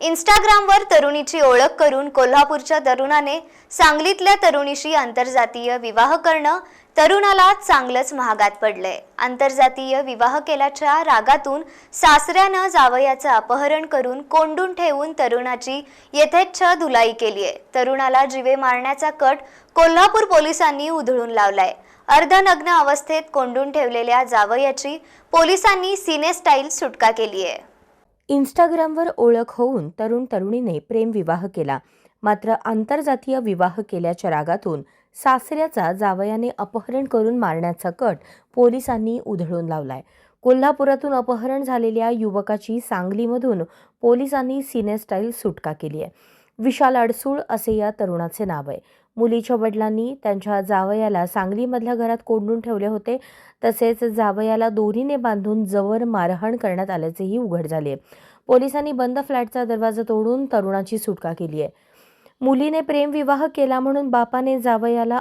इंस्टाग्रामवर तरुणीची ओळख करून कोल्हापूरच्या तरुणाने सांगलीतल्या तरुणीशी आंतरजातीय विवाह करणं तरुणाला चांगलंच महागात पडलंय. आंतरजातीय विवाह केल्याच्या रागातून सासऱ्यानं जावयाचं अपहरण करून कोंडून ठेवून तरुणाची यथेच्छ धुलाई केली आहे तरुणाला जीवे मारण्याचा कट कोल्हापूर पोलिसांनी उधळून लावलाय. अर्धनग्न अवस्थेत कोंडून ठेवलेल्या जावयाची पोलिसांनी सिने स्टाईल सुटका केली आहे इंस्टाग्रामवर ओळख होऊन तरुण तरुणीने प्रेमविवाह केला. मात्र आंतरजातीय विवाह केल्याच्या रागातून सासऱ्याचा जावयाने अपहरण करून मारण्याचा कट पोलिसांनी उधळून लावलाय. कोल्हापुरातून अपहरण झालेल्या युवकाची सांगलीमधून पोलिसांनी सिनेस्टाईल सुटका केली आहे विशाल अडसूळ असे या तरुणाचे नाव आहे. मुलीच्या वडिलांनी त्यांच्या जावयाला सांगलीमधल्या घरात कोंडून ठेवले होते. तसेच जावयाला दोरीने बांधून जवळ मारहाण करण्यात आल्याचेही उघड झाले. पोलिसांनी बंद फ्लॅटचा दरवाजा तोडून तरुणाची सुटका केली आहे. मुलीने प्रेमविवाह केला म्हणून बापाने जावयाला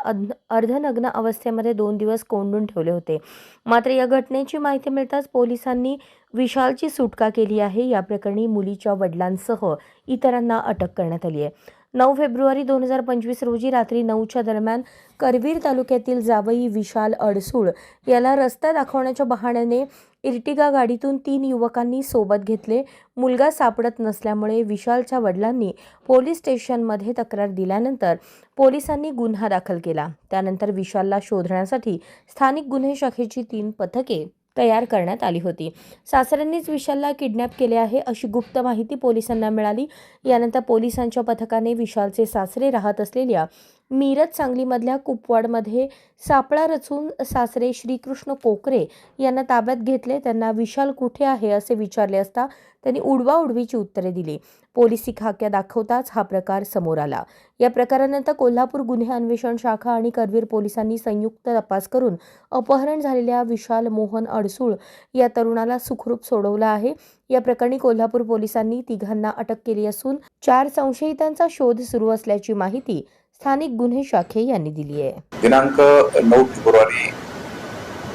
अर्धनग्न अवस्थेमध्ये दोन दिवस कोंडून ठेवले होते. मात्र या घटनेची माहिती मिळताच पोलिसांनी विशालची सुटका केली आहे. या प्रकरणी मुलीच्या वडिलांसह इतरांना अटक करण्यात आली आहे. नऊ फेब्रुवारी दोन हजार पंचवीस रोजी रात्री नऊच्या दरम्यान करवीर तालुक्यातील जावई विशाल अडसूळ याला रस्ता दाखवण्याच्या बहाण्याने इर्टिगा गाडीतून तीन युवकांनी सोबत घेतले. मुलगा सापडत नसल्यामुळे विशालच्या वडिलांनी पोलीस स्टेशनमध्ये तक्रार दिल्यानंतर पोलिसांनी गुन्हा दाखल केला. त्यानंतर विशालला शोधण्यासाठी स्थानिक गुन्हे शाखेची तीन पथके तयार करण्यात आली होती. सासऱ्यांनीच विशालला किडनॅप केले आहे अशी गुप्त माहिती पोलिसांना मिळाली. यानंतर पोलिसांच्या पथकाने विशालचे सासरे राहत असलेल्या मिरज सांगलीमधल्या कुपवाडमध्ये सापळा रचून सासरे श्रीकृष्ण कोकरे यांना ताब्यात घेतले. त्यांना विशाल कुठे आहे असे विचारले असता त्यांनी उडवाउडवीची उत्तरे दिली. पोलिसी खाक्या दाखवताच हा प्रकार समोर आला. या प्रकारानंतर कोल्हापूर गुन्हे अन्वेषण शाखा आणि करवीर पोलिसांनी संयुक्त तपास करून अपहरण झालेल्या विशाल मोहन अडसूळ या तरुणाला सुखरूप सोडवलं आहे. या प्रकरणी कोल्हापूर पोलिसांनी तिघांना अटक केली असून चार संशयितांचा शोध सुरू असल्याची माहिती स्थानिक गुन्हे शाखे यांनी दिली आहे. दिनांक नऊ फेब्रुवारी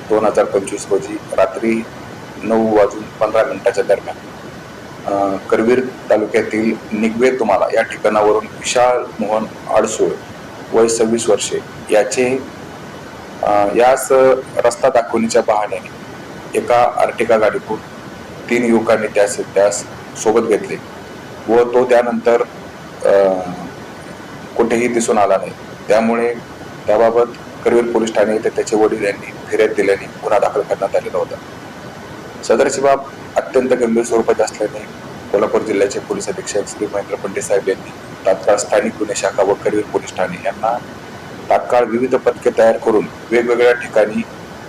दोन हजार पंचवीस रोजी रात्री नऊ वाजून पंधरा मिनिटाच्या दरम्यान करवीर तालुक्यातील निगवे तुम्हाला या ठिकाणावरून विशाल मोहन आडसूळ वय सव्वीस वर्षे याचे याच यास रस्ता दाखवण्याच्या बहाण्याने एका आर्टिका गाडीतून तीन युवकांनी त्यास त्यास सोबत घेतले व तो त्यानंतर कुठेही दिसून आला नाही. त्यामुळे त्याबाबत करवीर पोलीस ठाणे येथे त्याचे वडील यांनी फिर्याद दिल्याने गुन्हा दाखल करण्यात आलेला होता. सदरची बाब अत्यंत गंभीर स्वरूपाची असल्याने कोल्हापूर जिल्ह्याचे पोलीस अधीक्षक श्री महेंद्र पंडित साहेब यांनी तात्काळ स्थानिक गुन्हे शाखा व करवीर पोलीस ठाणे यांना तात्काळ विविध पथके तयार करून वेगवेगळ्या ठिकाणी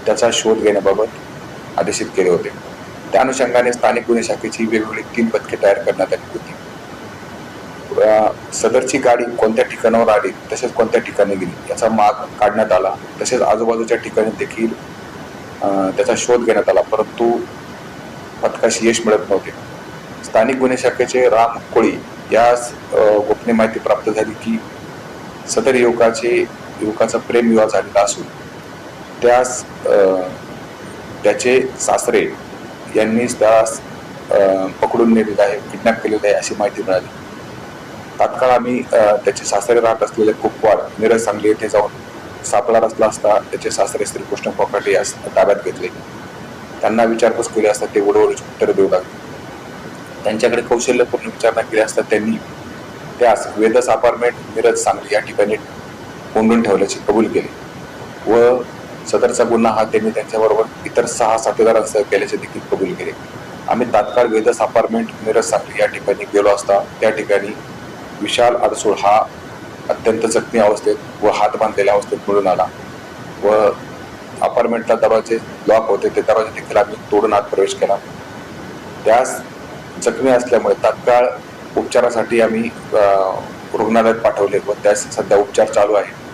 त्याचा शोध घेण्याबाबत आदेशित केले होते. त्या अनुषंगाने स्थानिक गुन्हे शाखेची वेगवेगळी तीन पथके तयार करण्यात आली होती. सदरची गाडी कोणत्या ठिकाणावर आली तसेच कोणत्या ठिकाणी गेली याचा माग काढण्यात आला तसेच आजूबाजूच्या ठिकाणी देखील त्याचा शोध घेण्यात आला परंतु पथकाशी यश मिळत नव्हते. स्थानिक गुन्हे शाखेचे राम कोळी यास गोपनीय माहिती प्राप्त झाली की सदर युवकाचे युवकाचा प्रेम विवाह झालेला असून त्यास त्याचे सासरे यांनीच त्यास पकडून नेलेलं आहे किडनॅप केलेलं आहे अशी माहिती मिळाली. तात्काळ आम्ही त्याचे सासरे राहत असलेले कुपवाड मिरज सांगली येथे जाऊन सापळा रचला असता त्याचे सासरे श्रीकृष्ण कोकाटे यास ताब्यात घेतले. त्यांना विचारपूस केली असता ते ओढवडीची उत्तर देऊ लागले. त्यांच्याकडे कौशल्यपूर्ण विचारणा केली असता त्यांनी त्यास वेदस अपार्टमेंट मिरज सांगली या ठिकाणी कोंडून ठेवल्याचे कबूल केले. व सदरचा गुन्हा हा त्यांनी त्यांच्याबरोबर इतर सहा साथीदारांसह केल्याचे देखील कबूल केले. आम्ही तात्काळ वेदस अपार्टमेंट मिरज साखळी या ठिकाणी गेलो असता त्या ठिकाणी विशाल अडसूळ हा अत्यंत जखमी अवस्थेत व हात बांधलेल्या अवस्थेत मिळून आला व अपार्टमेंटला दरवाजे लॉक होते ते दरवाजे देखील आम्ही तोडून आत प्रवेश केला. त्यास जखमी असल्यामुळे तात्काळ उपचारासाठी आम्ही रुग्णालयात पाठवले व त्यास सध्या उपचार चालू आहे